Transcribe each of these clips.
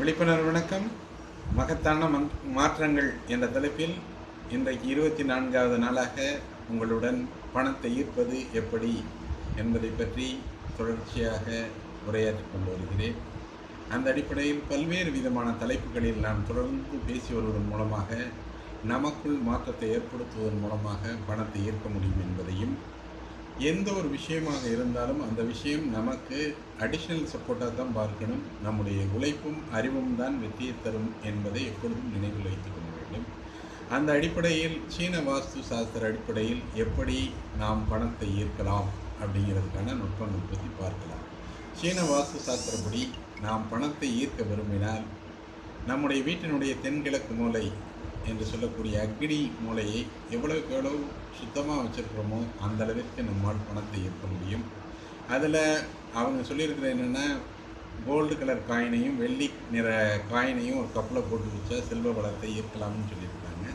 விழிப்புணர்வு வணக்கம். மகத்தான மன் மாற்றங்கள் என்ற தலைப்பில் இன்றைக்கு இருபத்தி நான்காவது நாளாக உங்களுடன் பணத்தை ஈர்ப்பது எப்படி என்பதை பற்றி தொடர்ச்சியாக உரையாற்றிக் கொண்டு வருகிறேன். அந்த அடிப்படையில் பல்வேறு விதமான தலைப்புகளில் நான் தொடர்ந்து பேசி வருவதன் மூலமாக நமக்குள் மாற்றத்தை ஏற்படுத்துவதன் மூலமாக பணத்தை ஈர்க்க முடியும் என்பதையும் எந்த ஒரு விஷயமாக இருந்தாலும் அந்த விஷயம் நமக்கு அடிஷ்னல் சப்போர்ட்டாக தான் பார்க்கணும். நம்முடைய உழைப்பும் அறிவும் தான் வெற்றியை தரும் என்பதை எப்பொழுதும் நினைவில் வைத்துக் கொள்ள வேண்டும். அந்த அடிப்படையில் சீன வாஸ்து சாஸ்திர அடிப்படையில் எப்படி நாம் பணத்தை ஈர்க்கலாம் அப்படிங்கிறதுக்கான நுட்பங்கள் பற்றி பார்க்கலாம். சீன வாஸ்து சாஸ்திரப்படி நாம் பணத்தை ஈர்க்க விரும்பினால் நம்முடைய வீட்டினுடைய தென்கிழக்கு மூலை என்று சொல்லக்கூடிய அக்னி மூலையை எவ்வளவுக்கு எவ்வளவு சுத்தமாக வச்சுருக்கிறோமோ அந்த அளவிற்கு நம்மால் பணத்தை ஈர்க்க முடியும். அதில் அவங்க சொல்லியிருக்கிற என்னென்னா கோல்டு கலர் காயினையும் வெள்ளி நிற காயினையும் ஒரு கப்பில் போட்டு வச்சா செல்வ வளத்தை ஈர்க்கலாம்னு சொல்லியிருக்காங்க.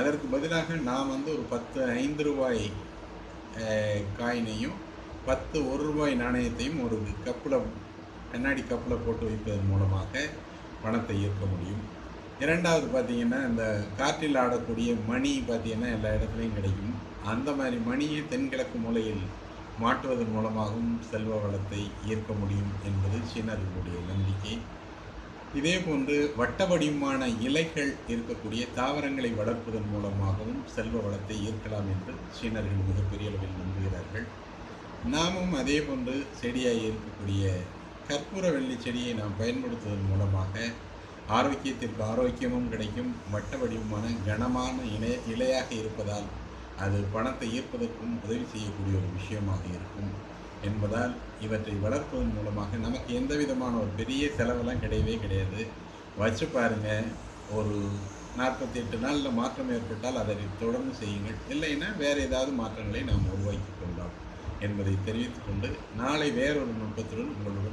அதற்கு பதிலாக நான் வந்து ஒரு பத்து ஐந்து ரூபாய் காயினையும் பத்து ஒரு ரூபாய் நாணயத்தையும் ஒரு கப்பில் கண்ணாடி கப்பில் போட்டு வைப்பதன் மூலமாக பணத்தை ஈர்க்க முடியும். இரண்டாவது பார்த்திங்கன்னா இந்த காற்றில் ஆடக்கூடிய மணி பார்த்தீங்கன்னா எல்லா இடத்துலையும் கிடைக்கும். அந்த மாதிரி மணியை தென்கிழக்கு மூலையில் மாட்டுவதன் மூலமாகவும் செல்வ வளத்தை ஈர்க்க முடியும் என்பது சீனர்களுடைய நம்பிக்கை. இதே போன்று வட்ட வடிவமான இலைகள் இருக்கக்கூடிய தாவரங்களை வளர்ப்பதன் மூலமாகவும் செல்வ வளத்தை ஈர்க்கலாம் என்று சீனர்கள் மிகப்பெரிய அளவில் நம்புகிறார்கள். நாமும் அதே போன்று செடியாக இருக்கக்கூடிய கற்பூர வெள்ளி செடியை நாம் பயன்படுத்துவதன் மூலமாக ஆரோக்கியத்திற்கு ஆரோக்கியமும் கிடைக்கும். வட்ட வடிவமான கனமான இலை இலையாக இருப்பதால் அது பணத்தை ஈர்ப்பதற்கும் உதவி செய்யக்கூடிய ஒரு விஷயமாக இருக்கும் என்பதால் இவற்றை வளர்ப்பதன் மூலமாக நமக்கு எந்த விதமான ஒரு பெரிய செலவெல்லாம் கிடையவே கிடையாது. வச்சு பாருங்கள் ஒரு நாற்பத்தி எட்டு நாளில் மாற்றம் ஏற்பட்டால் அதை தொடர்ந்து செய்யுங்கள். இல்லைன்னா வேறு ஏதாவது மாற்றங்களை நாம் உருவாக்கி கொள்ளலாம் என்பதை தெரிவித்துக்கொண்டு நாளை வேறொரு நுட்பத்துடன் உங்களுடன்